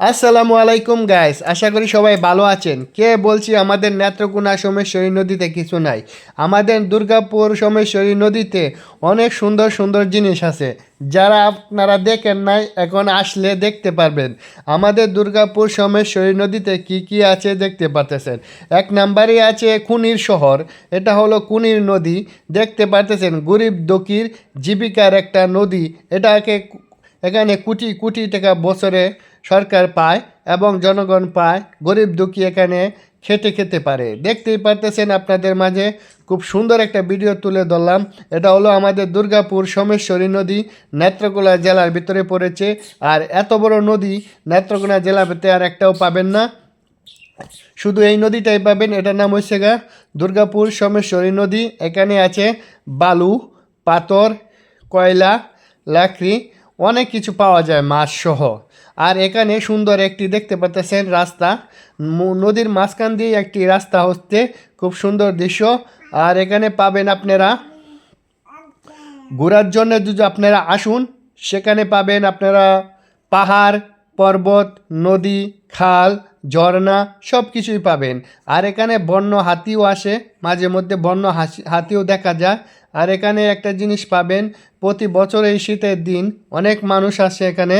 আসসালামু আলাইকুম গাইস আশা করি সবাই ভালো আছেন। কে বলছি, আমাদের নেত্রকোনা সোমেশ্বরী নদীতে কিছু নাই। আমাদের দুর্গাপুর সোমেশ্বরী নদীতে অনেক সুন্দর সুন্দর জিনিস আছে। যারা আপনারা দেখেন নাই, এখন আসলে দেখতে পারবেন। আমাদের দুর্গাপুর সোমেশ্বরী নদীতে কি কি আছে দেখতে পারতেছেন। এক নাম্বারে আছে কুনির শহর। এটা হলো কুনির নদী। দেখতে পারতেছেন, গরিব দকির জীবিকার একটা নদী। এটাকে এখানে কোটি কোটি টাকা বছরে সরকার পায় এবং জনগণ পায়, গরিব দুঃখী এখানে খেতে খেতে পারে। দেখতেই পারতেছেন আপনাদের মাঝে খুব সুন্দর একটা ভিডিও তুলে ধরলাম। এটা হলো আমাদের দুর্গাপুর সোমেশ্বরী নদী নেত্রকোনা জেলার ভিতরে পড়েছে। আর এত বড় নদী নেত্রকোনা জেলার ভিতরে আর একটাও পাবেন না। শুধু এই নদীটাই পাবেন, এটার নাম হচ্ছে গা দুর্গাপুর সোমেশ্বরী নদী। এখানে আছে বালু, পাথর, কয়লা, লাকড়ি অনেক কিছু পাওয়া যায় মাছ সহ আর এখানে সুন্দর একটি দেখতে পাচ্ছেন রাস্তা। নদীর মাঝখান দিয়ে একটি রাস্তা হচ্ছে খুব সুন্দর দৃশ্য। আর এখানে পাবেন আপনারা ঘোরার জন্য যদি আপনারা আসুন, সেখানে পাবেন আপনারা পাহাড়, পর্বত, নদী, খাল ঝর্ণা সব কিছুই পাবেন। আর এখানে বন্য হাতিও আসে, মাঝে মধ্যে বন্য হাতিও দেখা যায়। আর এখানে একটা জিনিস পাবেন, প্রতি বছর এই শীতের দিন অনেক মানুষ আসে এখানে।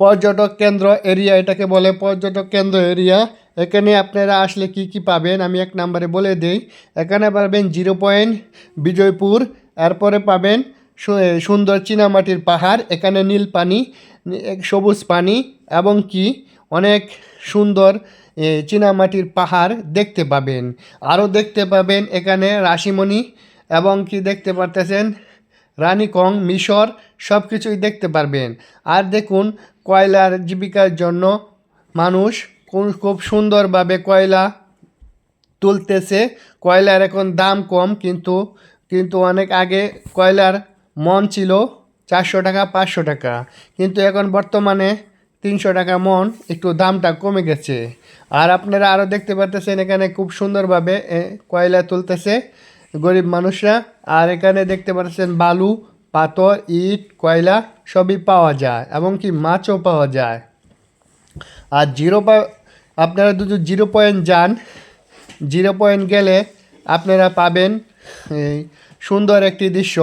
পর্যটক কেন্দ্র এরিয়া, এটাকে বলে পর্যটক কেন্দ্র এরিয়া। এখানে আপনারা আসলে কি কি পাবেন, আমি এক নম্বরে বলে দিই। এখানে পাবেন জিরো পয়েন্ট বিজয়পুর, এরপরে পাবেন সুন্দর চীনামাটির পাহাড়, এখানে নীল পানি সবুজ পানি, এবং কি? অনেক সুন্দর চীনামাটির পাহাড় দেখতে পাবেন। আরও দেখতে পাবেন এখানে রাশিমণি এবং কি দেখতে পারতেছেন? রানীকং মিশর সব কিছুই দেখতে পারবেন। আর দেখুন, কয়লার জীবিকার জন্য মানুষ খুব সুন্দরভাবে কয়লা তুলতেছে। কয়লার এখন দাম কম, কিন্তু কিন্তু অনেক আগে কয়লার মন ছিল চারশো টাকা, পাঁচশো টাকা। কিন্তু এখন বর্তমানে তিনশো টাকা মন, একটু দামটা কমে গেছে। আর আপনারা আরও দেখতে পারতেছেন এখানে খুব সুন্দরভাবে কয়লা তুলতেছে গরিব মানুষরা। আর এখানে দেখতে পাচ্ছেন বালু, পাথর, ইট, কয়লা সবই পাওয়া যায় এবং কি মাছও পাওয়া যায়। আর জিরো আপনারা যদি জিরো পয়েন্ট যান, জিরো পয়েন্ট গেলে আপনারা পাবেন সুন্দর একটি দৃশ্য।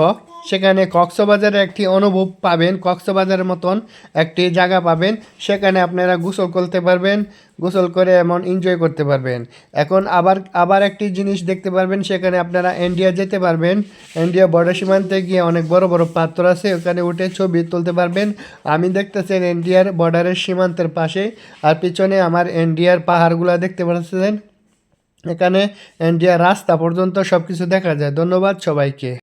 সেখানে কক্সবাজারে একটি অনুভব পাবেন, কক্সবাজারের মতন একটি জায়গা পাবেন। সেখানে আপনারা গোসল করতে পারবেন, গোসল করে এমন এনজয় করতে পারবেন। এখন আবার আবার একটি জিনিস দেখতে পারবেন, সেখানে আপনারা ইন্ডিয়া যেতে পারবেন। ইন্ডিয়া বর্ডার সীমান্তে গিয়ে অনেক বড় বড় পাত্র আছে, ওখানে উঠে ছবি তুলতে পারবেন। আমি দেখতেছেন ইন্ডিয়ার বর্ডারের সীমান্তের পাশে, আর পিছনে আমার ইন্ডিয়ার পাহাড়গুলো দেখতে পাচ্ছেন। এখানে ইন্ডিয়ার রাস্তা পর্যন্ত সব কিছু দেখা যায়। ধন্যবাদ সবাইকে।